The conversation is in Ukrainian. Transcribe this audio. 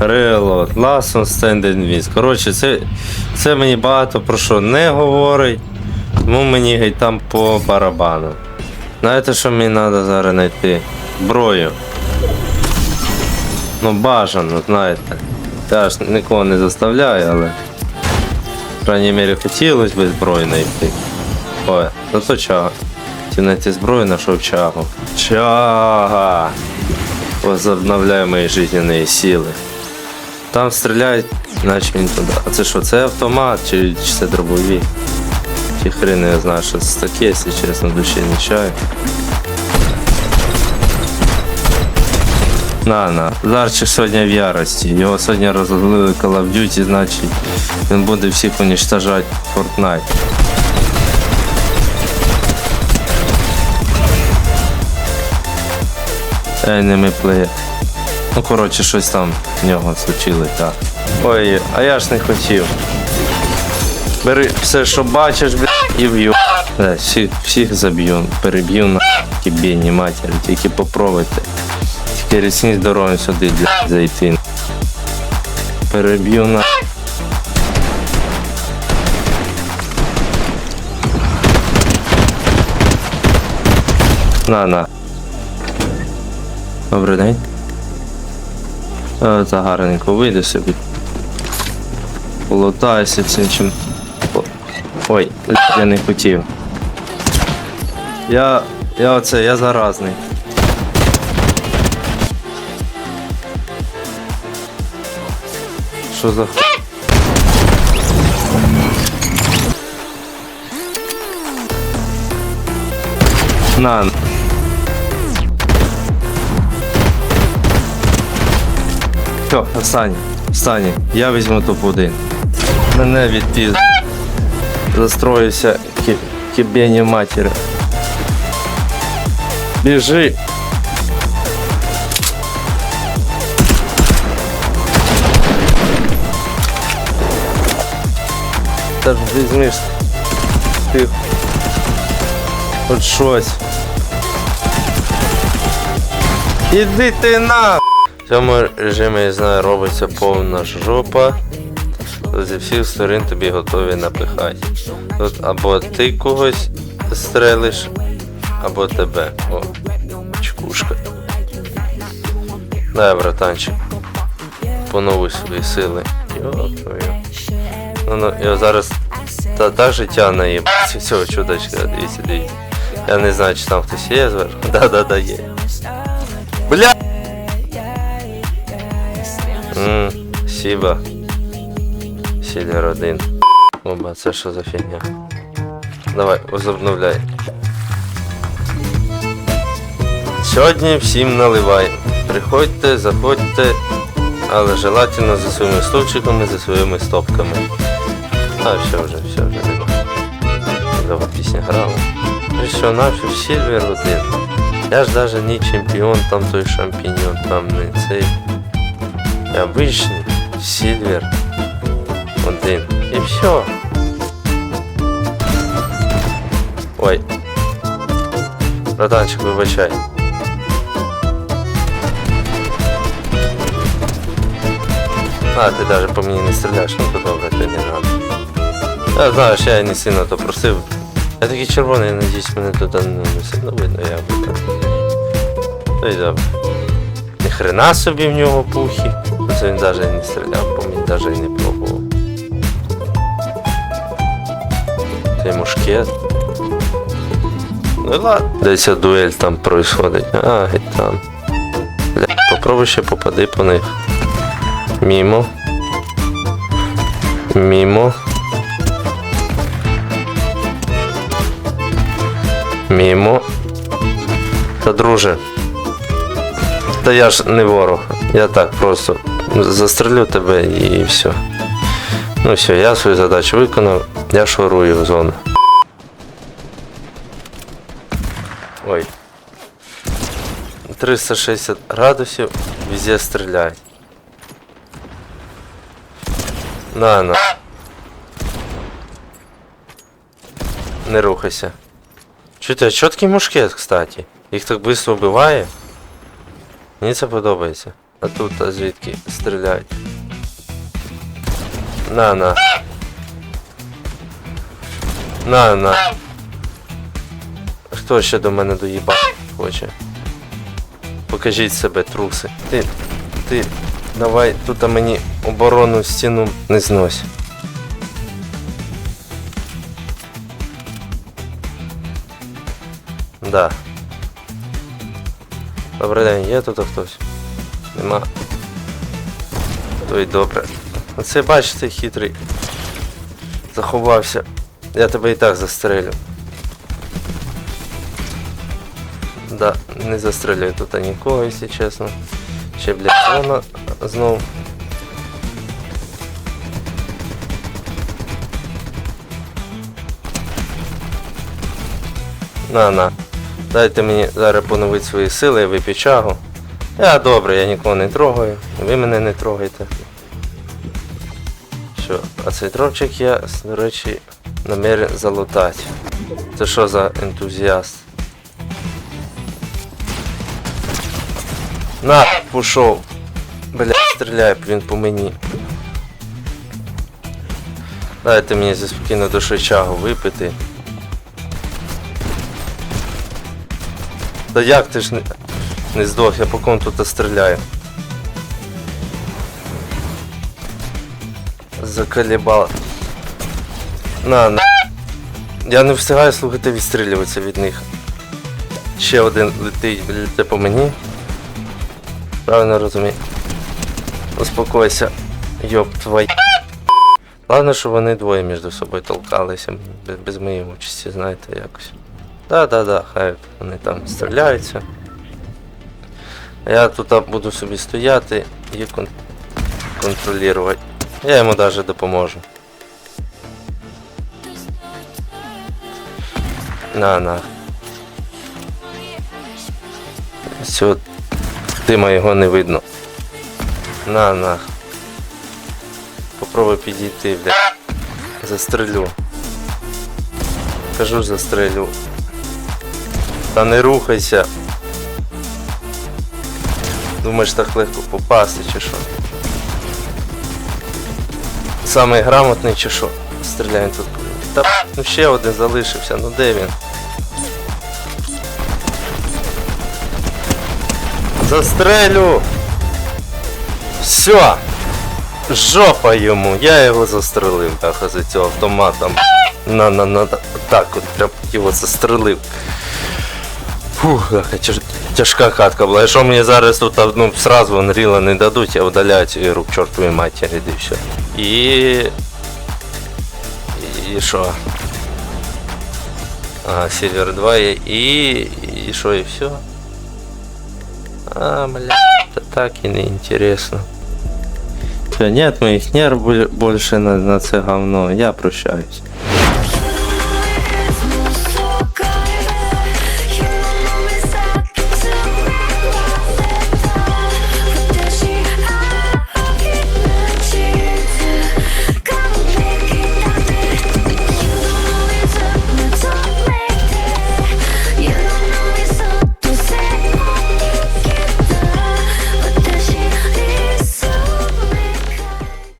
Reload, last on standing miss. Коротше, це, це мені багато про що не говорить. Тому мені геть там по барабану. Знаєте, що мені треба зараз знайти? Зброю. Ну бажано, знаєте. Я ж нікого не заставляю, але. В крайній мірі хотілося б зброю знайти. Ой, ну то чага. Хотів знайти зброю, знайшов чагу. Чага! Возобновляю мої життєві сили. Там стріляють, наче він туди. А це що, це автомат чи, чи це дробові? Чи хрен я знаю, що це таке, якщо чесно, душі не чаю. На, на. Зарчик сьогодні в ярості. Його сьогодні розлили Call of Duty, значить він буде всіх уничтожати в Fortnite. Enemy player. Ну, коротше, щось там в нього случилось, так. Ой, а я ж не хотів. Бери все, що бачиш, бля, і в'ю. Да, всіх, всіх заб'ю, переб'ю на бідні матері, тільки попробуйте. Тільки рісні здорові сюди для зайти. Переб'ю на. На, на. Добрий день. Е, Та гарненько вийди собі. Полутайся цим чим. Ой, я не хотів. Я. Я оце, я заразний. Що за ху... На. Все, встань, встань, я візьму топ-1. Мене відпіз. Застроївся кі... кібені матері. Біжи. Та ж візьмеш ти хоч щось. Іди ти на! Цьому режимі, я знаю, робиться повна жопа. Зі всіх сторін тобі готові напихати. Тут або ти когось стрелиш, або тебе. О, чекушка. Дай, братанчик. Поновуй свої сили. Йо. Ну, ну, я зараз та, так життя наїбаться. Все, чудочка, дивіться, дивіться. Я не знаю, чи там хтось є зверху. Да-да-да, є. Бля! Ммм, спасибо. Сілер один. Оба, це що за фігня? Давай, возобновляй. Сьогодні всім наливай. Приходьте, заходьте, але желательно за своїми стовчиками, за своїми стопками. А, все вже, все вже не Довго пісня грала. Що нафіг Сільвер один. Я ж даже не чемпіон, там той шампіньон, там не цей. Я обичний Сільвер один. І все. Ой. Братанчик, вибачай. А, ти навіть по мені не стріляєш, ну то добре, ти не надо. Я знаю, що я не сильно то просив. Я такий червоний, надіюсь, мене тут ну, не сильно видно, я би так. Ну і добре. Ні хрена собі в нього пухи. Це він навіть не стріляв, по мені навіть і не пробував. Цей мушкет. Ну ладно. Десь дуель там происходить. А, геть там. Бля, попробуй ще попади по них. Мімо. Мімо. Мімо. Та друже. Та я ж не ворог. Я так просто застрелю тебе і все. Ну все, я свою задачу виконав, я шурую в зону. Ой. 360 градусів, везде стріляй. На, на. Не рухайся. Чо тебе чіткий мушкет, кстати. Їх так швидко вбиває. Мені це подобається. А тут а звідки стріляють? На на. На на. Хто ще до мене доїбати хоче? Покажіть себе, труси. Ти. Ти. Давай тут мені оборонну стіну не знось. Да. Добрий день, є тут хтось? Нема. То й добре. Оце бачите, хитрий. Заховався. Я тебе і так застрелю. Да, не застрелюю тут нікого, якщо чесно. Ще, блядь, знов. На, на. Дайте мені зараз поновити свої сили, я вип'ю чагу. Я добре, я нікого не трогаю. Ви мене не трогайте. Що, а цей дропчик я, до речі, намірен залутати. Це що за ентузіаст? На, пішов. Бля, стріляє він по мені. Дайте мені зі спокійно душою чагу випити. Та як ти ж не, не здох, я по кому тут стріляю. Заколебала. На, на. Я не встигаю слухати відстрілюватися від них. Ще один летить, летить по мені. Правильно розумію. Успокойся. Йоп твой. Головне, що вони двоє між собою толкалися, без моєї участі, знаєте, якось. Да-да-да, хай вони там стріляються. Я тут буду собі стояти і кон- контролювати. Я йому навіть допоможу. На, на. Все, дима його не видно. На, на. Попробуй підійти, бля. Застрелю. Кажу, застрелю. Та не рухайся. Думаєш так легко попасти чи що? Самий грамотний чи що? Стріляємо тут. Та ну ще один залишився, ну де він? Застрелю! Все! Жопа йому! Я його застрелив, так, за цього автоматом. На, на, на, так от прям його застрелив. Фух, яка тяж- тяжка катка була. Якщо мені зараз тут ну, сразу Unreal не дадуть, я удаляю цю ігру к чортовій матері, і все. І... І що? Ага, Silver 2 є. І... І що, і все? А, бля, это так и не интересно. Все, нет моих нерв боль- больше на, на це говно, я прощаюсь.